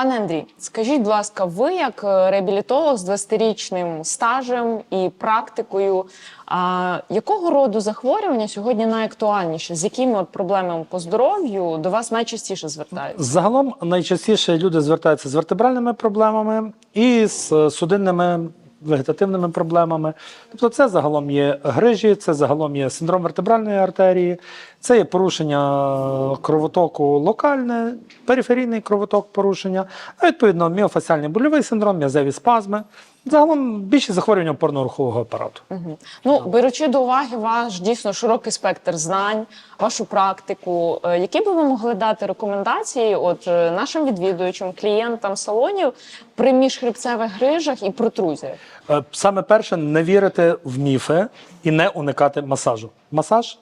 Пане Андрій, скажіть, будь ласка, ви як е, реабілітолог з 20-річним стажем і практикою, а, якого роду захворювання сьогодні найактуальніше? З якими от проблемами по здоров'ю до вас найчастіше звертаються? Загалом найчастіше люди звертаються з вертебральними проблемами і з судинними вегетативними проблемами. Тобто, це загалом є грижі, це загалом є синдром вертебральної артерії, це є порушення кровотоку локальне, периферійний кровоток порушення, а відповідно міофасіальний больовий синдром, м'язеві спазми. Загалом більшість захворювань опорно-рухового апарату. Мгм. Ну, беручи до уваги ваш дійсно широкий спектр знань, вашу практику, е, які би ви могли дати рекомендації от е, нашим відвідувачам, клієнтам салонів при міжхребцевих грижах і протрузіях? Е, Саме перше не вірити в міфи і не уникати масажу. Масаж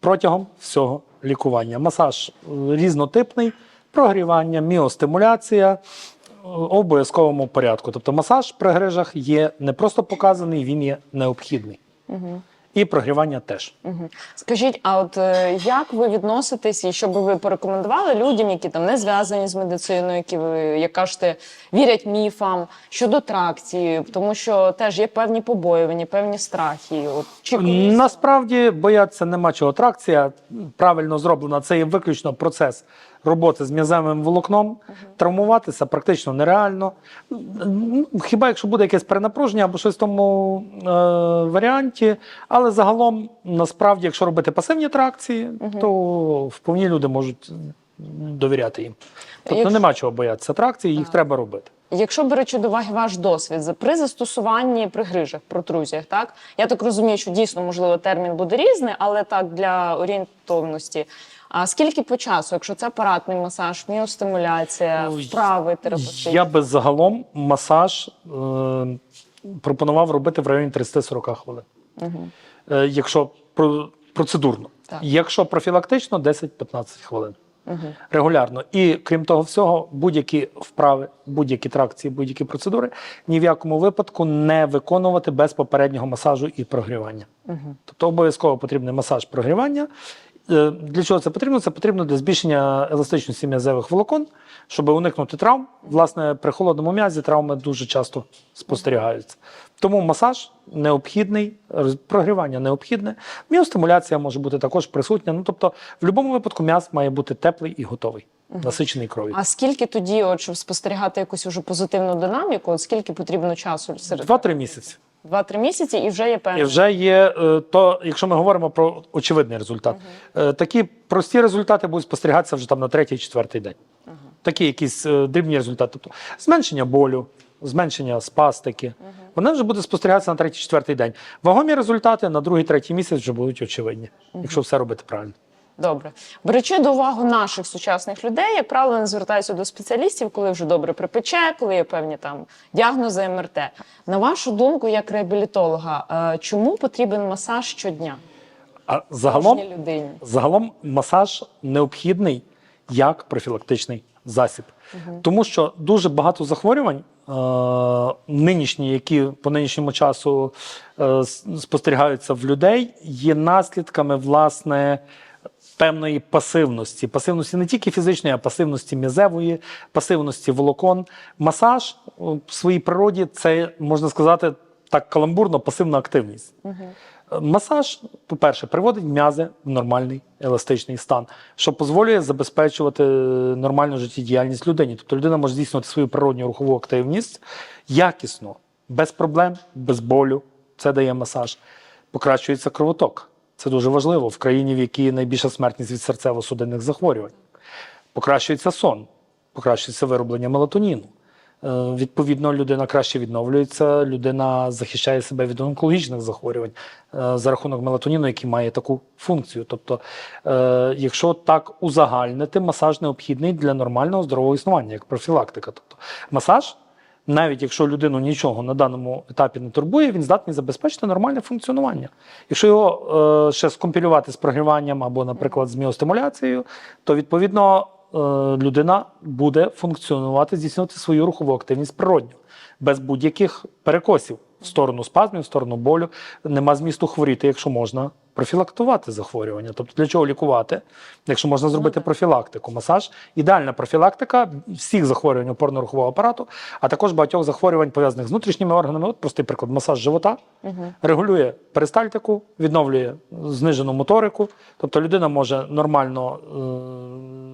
протягом всього лікування. Масаж різнотипний, прогрівання, міостимуляція обов'язковому порядку. Тобто масаж при грижах є не просто показаний, він є необхідний. І прогрівання теж. Мгм. Скажіть, а от е, як ви відноситесь, і що би ви порекомендували людям, які там не зв'язані з медициною, які ви як кажете, вірять міфам щодо тракції, тому що теж є певні побоювання, певні страхи. От чи колись- Насправді бояться нема чого. Тракція правильно зроблена. Це є виключно процес роботи з м'язевим волокном. Травмуватися практично нереально. Ну, Хіба якщо буде якесь перенапруження або щось в тому е, варіанті. Але загалом, насправді, якщо робити пасивні тракції, то вповні люди можуть довіряти їм. Тобто Якщо- нема чого боятися тракції, їх треба робити. Якщо беручи до уваги ваш досвід при застосуванні при грижах, протрузіях, так я так розумію, що дійсно можливо термін буде різний, але так для орієнтовності. А скільки по часу, якщо це апаратний масаж, міостимуляція, Ну, вправи терапевтичні? Я би загалом масаж е, пропонував робити в районі 30-40 хвилин. Е, якщо про, процедурно. Так. Якщо профілактично, 10-15 хвилин. Регулярно. І крім того всього, будь-які вправи, будь-які тракції, будь-які процедури ні в якому випадку не виконувати без попереднього масажу і прогрівання. Тобто обов'язково потрібний масаж прогрівання. Е, Для чого це потрібно? Це потрібно для збільшення еластичності м'язевих волокон, щоб уникнути травм. Власне, при холодному м'язі травми дуже часто спостерігаються. Тому масаж необхідний, прогрівання необхідне. Міостимуляція може бути також присутня. Ну тобто, в будь-якому випадку м'яз має бути теплий і готовий, насичений кров'ю. А скільки тоді, от щоб спостерігати якусь уже позитивну динаміку, от скільки потрібно часу серед Два-три місяці. Два-три місяці, і вже є І вже є е, то, якщо ми говоримо про очевидний результат, Е, такі прості результати будуть спостерігатися вже там на третій, четвертий день. Такі якісь е, дрібні результати. Тобто зменшення болю, зменшення спастики. Вони вже буде спостерігатися на третій, четвертий день. Вагомі результати на другий, третій місяць вже будуть очевидні, якщо все робити правильно. Добре. Беручи до уваги наших сучасних людей, як правило, не звертаються до спеціалістів, коли вже добре припече, коли є певні там діагнози МРТ. На вашу думку, як реабілітолога, е, чому потрібен масаж щодня? А загалом, людині? загалом масаж необхідний як профілактичний засіб. Тому що дуже багато захворювань, е, нинішні, які по нинішньому часу е, спостерігаються в людей, є наслідками власне. Певної пасивності, пасивності не тільки фізичної, а пасивності м'язевої, пасивності волокон. Масаж в своїй природі це можна сказати так каламбурно, пасивна активність. Е, Масаж, по-перше, приводить м'язи в нормальний еластичний стан, що дозволює забезпечувати нормальну життєдіяльність людині. Тобто людина може здійснювати свою природню рухову активність якісно, без проблем, без болю. Це дає масаж. Покращується кровоток. Це дуже важливо в країні, в якій найбільша смертність від серцево-судинних захворювань. Покращується сон, покращується вироблення мелатоніну. Е, Відповідно, людина краще відновлюється, людина захищає себе від онкологічних захворювань е, за рахунок мелатоніну, який має таку функцію. Тобто, е, якщо так узагальнити, масаж необхідний для нормального здорового існування, як профілактика. Тобто, масаж, навіть якщо людину нічого на даному етапі не турбує, він здатний забезпечити нормальне функціонування. Якщо його е, ще скомпілювати з прогріванням або, наприклад, з міостимуляцією, то відповідно е, людина буде функціонувати, здійснювати свою рухову активність природньо, без будь-яких перекосів в сторону спазмів, в сторону болю. Нема змісту хворіти, якщо можна профілактувати захворювання. Тобто для чого лікувати, якщо можна зробити профілактику. Масаж ідеальна профілактика всіх захворювань опорно-рухового апарату, а також багатьох захворювань пов'язаних з внутрішніми органами. От простий приклад, масаж живота регулює перистальтику, відновлює знижену моторику. Тобто людина може нормально,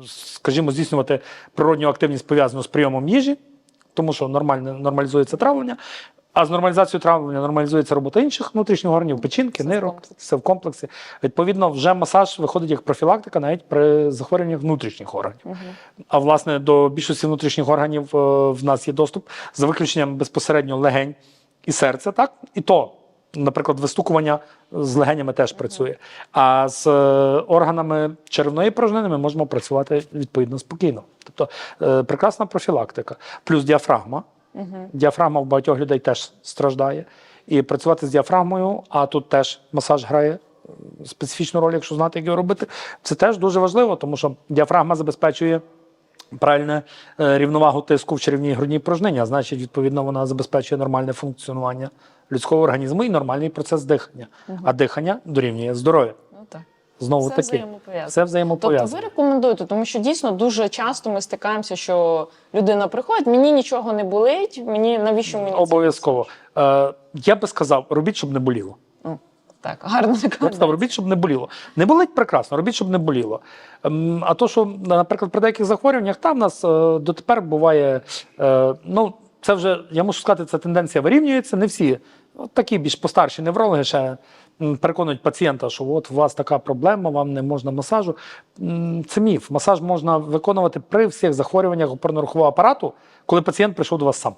е, скажімо, здійснювати природню активність пов'язану з прийомом їжі, тому що нормально нормалізується травлення. А з нормалізацією травлення нормалізується робота інших внутрішніх органів, печінки, нирок, все в комплексі. Відповідно, вже масаж виходить як профілактика навіть при захворюваннях внутрішніх органів. А власне до більшості внутрішніх органів е, в нас є доступ за виключенням безпосередньо легень і серця, так? І то, наприклад, вистукування з легенями теж працює. А з е, органами черевної порожнини ми можемо працювати відповідно спокійно. Тобто е, прекрасна профілактика, плюс діафрагма. Діафрагма в багатьох людей теж страждає. І працювати з діафрагмою, а тут теж масаж грає е, специфічну роль, якщо знати, як його робити. Це теж дуже важливо, тому що діафрагма забезпечує правильне е, рівновагу тиску в черевній грудній порожнині, а значить, відповідно, вона забезпечує нормальне функціонування людського організму і нормальний процес дихання. А дихання дорівнює здоров'я. Ну так. Знову Все таки, взаємопов'язано. все Тобто ви рекомендуєте, тому що дійсно дуже часто ми стикаємося, що людина приходить, мені нічого не болить, мені навіщо мені це? Обов'язково. Е, я би сказав, робіть, щоб не боліло. Так, гарно сказав, робіть, щоб не боліло. Не болить прекрасно, робіть, щоб не боліло. Ем, А то, що, наприклад, при деяких захворюваннях, там в нас е, дотепер буває, е, ну, це вже, я мушу сказати, ця тенденція вирівнюється. Не всі. От такі більш постарші неврологи ще переконують пацієнта, що от у вас така проблема, вам не можна масажу. Це міф. Масаж можна виконувати при всіх захворюваннях опорно-рухового апарату, коли пацієнт прийшов до вас сам.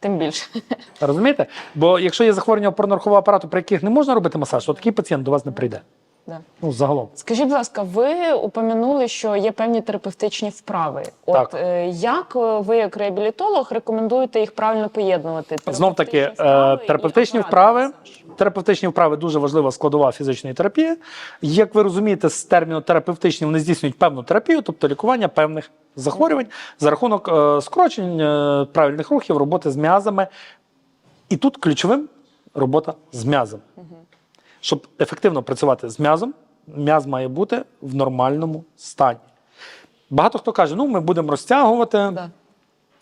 Тим більше. Розумієте? Бо якщо є захворювання опорно-рухового апарату, при яких не можна робити масаж, то такий пацієнт до вас не прийде. Да. Ну, загалом. Скажіть, будь ласка, ви упомянули, що є певні терапевтичні вправи. От Так. е, як е, ви, як реабілітолог, рекомендуєте їх правильно поєднувати? Знов таки, е, Терапевтичні і вправи. Терапевтичні вправи дуже важлива складова фізичної терапії. Як ви розумієте, з терміну терапевтичні вони здійснюють певну терапію, тобто лікування певних захворювань за рахунок е, скорочень е, правильних рухів, роботи з м'язами. І тут ключовим робота з м'язом. Щоб ефективно працювати з м'язом, м'яз має бути в нормальному стані. Багато хто каже, ну ми будемо розтягувати Да.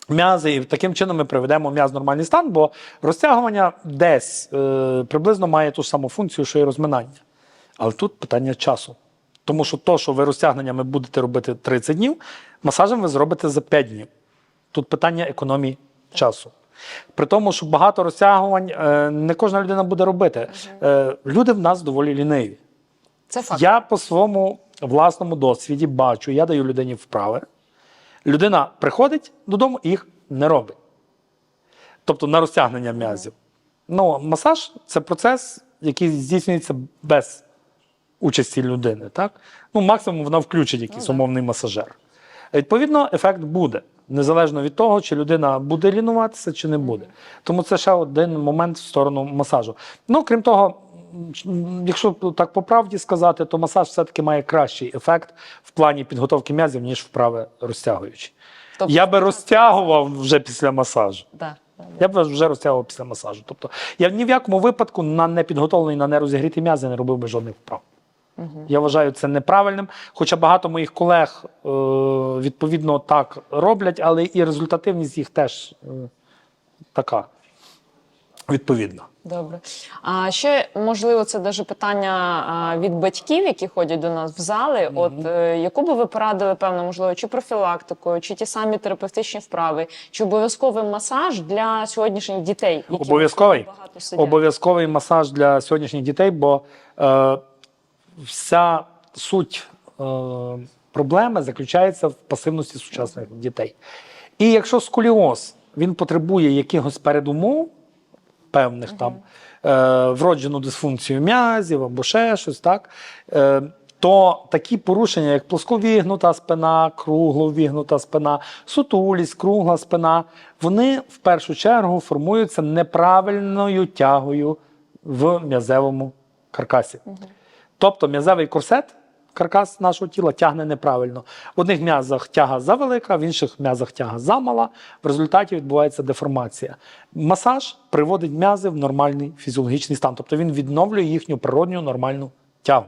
М'язи, і таким чином ми приведемо м'яз в нормальний стан, бо розтягування десь е, приблизно має ту ж саму функцію, що і розминання. Але тут питання часу. Тому що то, що ви розтягненнями будете робити 30 днів, масажем ви зробите за 5 днів. Тут питання економії часу. При тому, що багато розтягувань е, не кожна людина буде робити. Е, люди в нас доволі ліниві. Це факт. Я по своєму власному досвіді бачу, я даю людині вправи. Людина приходить додому і їх не робить. Тобто на розтягнення м'язів. Ну, масаж це процес, який здійснюється без участі людини. Так? Ну, максимум вона включить якийсь умовний масажер. Відповідно, ефект буде. Незалежно від того, чи людина буде лінуватися, чи не буде. Тому це ще один момент в сторону масажу. Ну, крім того, якщо так по правді сказати, то масаж все-таки має кращий ефект в плані підготовки м'язів, ніж вправи розтягуючі. Тобто- Я би розтягував вже після масажу. Да. да. Я б вже розтягував після масажу. Тобто я ні в якому випадку на непідготовлений, на нерозігріті м'язи не робив би жодних вправ. Я вважаю це неправильним. Хоча багато моїх колег е, відповідно так роблять, але і результативність їх теж е, така відповідна. Добре. А ще можливо, це даже питання від батьків, які ходять до нас в зали. От е, яку би ви порадили, певно, можливо, чи профілактикою, чи ті самі терапевтичні вправи, чи обов'язковий масаж для сьогоднішніх дітей? які Обов'язковий. багато? Обов'язковий масаж для сьогоднішніх дітей, бо е, вся суть е, проблеми заключається в пасивності сучасних дітей. І якщо сколіоз він потребує якихось передумов, певних там е, вроджену дисфункцію м'язів або ще щось, так, е, то такі порушення, як плосковігнута спина, кругловігнута спина, сутулість, кругла спина, вони в першу чергу формуються неправильною тягою в м'язевому каркасі. Тобто м'язевий корсет каркас нашого тіла тягне неправильно. В одних м'язах тяга завелика, в інших м'язах тяга замала. В результаті відбувається деформація. Масаж приводить м'язи в нормальний фізіологічний стан, тобто він відновлює їхню природню нормальну тягу.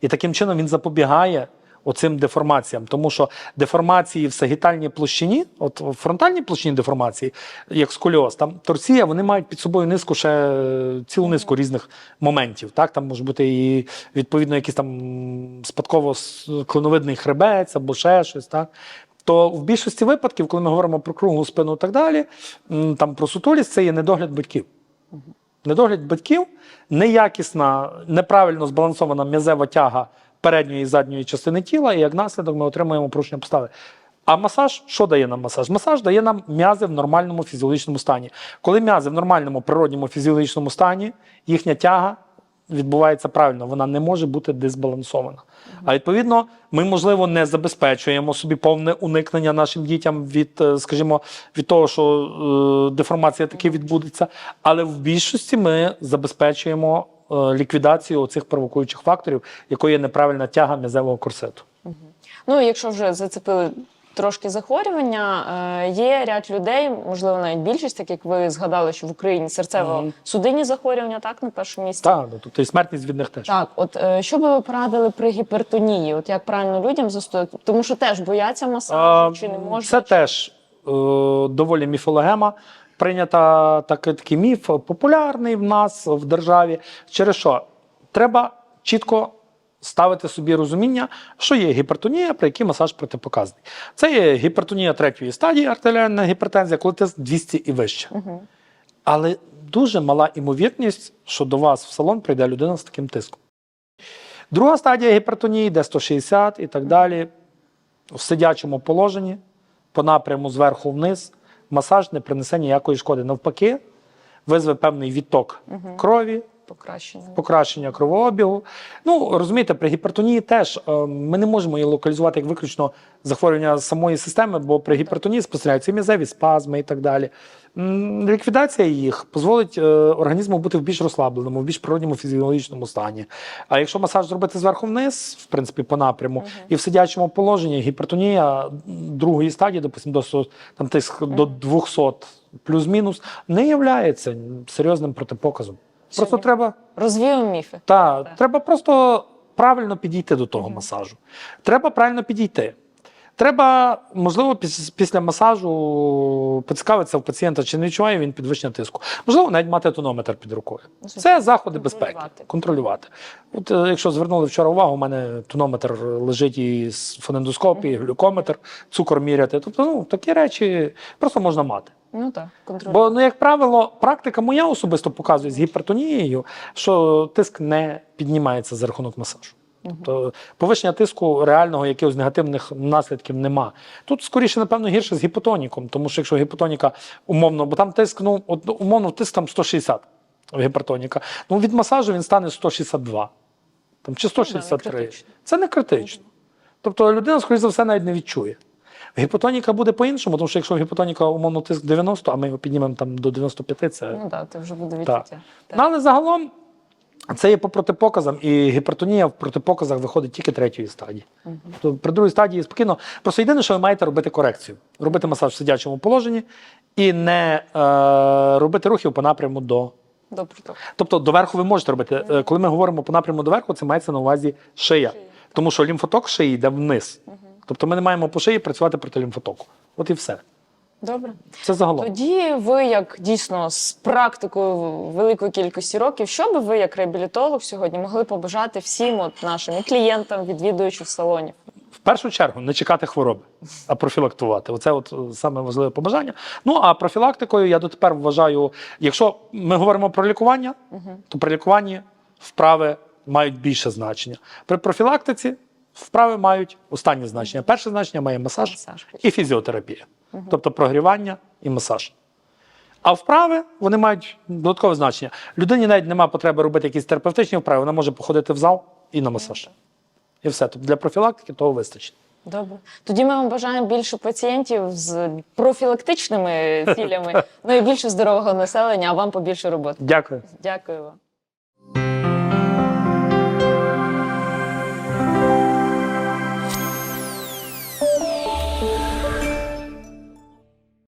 І таким чином він запобігає оцим деформаціям, тому що деформації в сагітальній площині, от в фронтальній площині деформації, як сколіоз, там торсія, вони мають під собою низку ще е, цілу низку різних моментів. Так, там може бути і відповідно якийсь там спадково клиновидний хребець або ще щось. Так. То в більшості випадків, коли ми говоримо про круглу спину і так далі, там про сутулість, це є недогляд батьків. Недогляд батьків, неякісна, неправильно збалансована м'язева тяга передньої і задньої частини тіла, і як наслідок ми отримуємо порушення постави. А масаж що дає нам масаж? Масаж дає нам м'язи в нормальному фізіологічному стані. Коли м'язи в нормальному природньому фізіологічному стані, їхня тяга відбувається правильно, вона не може бути дисбалансована. А відповідно, ми, можливо, не забезпечуємо собі повне уникнення нашим дітям від, е, скажімо, від того, що е, деформація таки відбудеться. Але в більшості ми забезпечуємо ліквідацію цих провокуючих факторів, якою є неправильна тяга м'язевого корсету. Ну, якщо вже зацепили трошки захворювання, е, є ряд людей, можливо, навіть більшість, так як ви згадали, що в Україні серцево-судинні захворювання так на першому місці. Так, ну, тобто і смертність від них теж. Так, от е, що би ви порадили при гіпертонії? От як правильно людям застояти? Тому що теж бояться масажу, чи не можна? Це теж е, доволі міфологема. Прийнята так, такий міф, популярний в нас в державі. Через що треба чітко ставити собі розуміння, що є гіпертонія, при якій масаж протипоказаний. Це є гіпертонія третьої стадії, артеріальна гіпертензія, коли тиск 200 і вище. Але дуже мала імовірність, що до вас в салон прийде людина з таким тиском. Друга стадія гіпертонії, де 160 і так далі. В сидячому положенні, по напряму зверху вниз, масаж не принесе ніякої шкоди. Навпаки, визве певний відток крові, покращення? покращення кровообігу. Ну, розумієте, при гіпертонії теж е, ми не можемо її локалізувати як виключно захворювання самої системи, бо при гіпертонії спостерігаються і м'язеві спазми і так далі. Ліквідація їх дозволить е, організму бути в більш розслабленому, в більш природньому фізіологічному стані. А якщо масаж зробити зверху вниз, в принципі, по напряму, і в сидячому положенні гіпертонія другої стадії, допустимо, до там тиск до 200 плюс-мінус, не є серйозним протипоказом. Просто треба Розвіємо міфи. та, треба просто правильно підійти до того масажу. Треба правильно підійти. Треба, можливо, після масажу поцікавитися в пацієнта, чи не відчуває він підвищення тиску. Можливо, навіть мати тонометр під рукою. Це заходи безпеки. Контролювати. От, е, якщо звернули вчора увагу, у мене тонометр лежить і фонендоскоп, і глюкометр, цукор міряти. Тобто, ну, такі речі просто можна мати. Ну так, контролювати. Бо, ну, як правило, практика моя особисто показує з гіпертонією, що тиск не піднімається за рахунок масажу. Тобто повищення тиску реального якихось негативних наслідків нема. Тут скоріше, напевно, гірше з гіпотоніком, тому що якщо гіпотоніка умовно, бо там тиск, ну, умовно, тиск там 160 у гіпертоніка. Ну, від масажу він стане 162 там, чи 163. Це не критично. Тобто людина, скоріше за все, навіть не відчує. Гіпотоніка буде по-іншому, тому що якщо гіпотоніка, умовно, тиск 90, а ми його піднімемо там до 95, це. Ну так, це вже буде Так. відчуття. Ну, але загалом це є по протипоказам, і гіпертонія в протипоказах виходить тільки третьої стадії. Тобто при другій стадії спокійно. Просто єдине, що ви маєте робити корекцію, робити масаж в сидячому положенні і не е, робити рухів по напряму до. Добре, так. Тобто доверху ви можете робити. Е, Коли ми говоримо по напряму доверху, це мається на увазі шия. Тому що лімфоток шиї йде вниз. Тобто ми не маємо по шиї працювати проти лімфотоку. От і все. Добре. Це загалом. Тоді ви, як дійсно з практикою великої кількості років, що би ви, як реабілітолог, сьогодні могли побажати всім от нашим і клієнтам, відвідуючим салонів? В першу чергу не чекати хвороби, а профілактувати. Оце от е, саме важливе побажання. Ну а профілактикою я дотепер вважаю, якщо ми говоримо про лікування, то при лікуванні вправи мають більше значення. При профілактиці вправи мають останнє значення. Перше значення має масаж, Масаж. і фізіотерапія, тобто прогрівання і масаж. А вправи вони мають додаткове значення. Людині навіть немає потреби робити якісь терапевтичні вправи, вона може походити в зал і на масаж. І все. Тобто для профілактики того вистачить. Добре. Тоді ми вам бажаємо більше пацієнтів з профілактичними цілями, ну і більше здорового населення, а вам побільше роботи. Дякую. Дякую вам.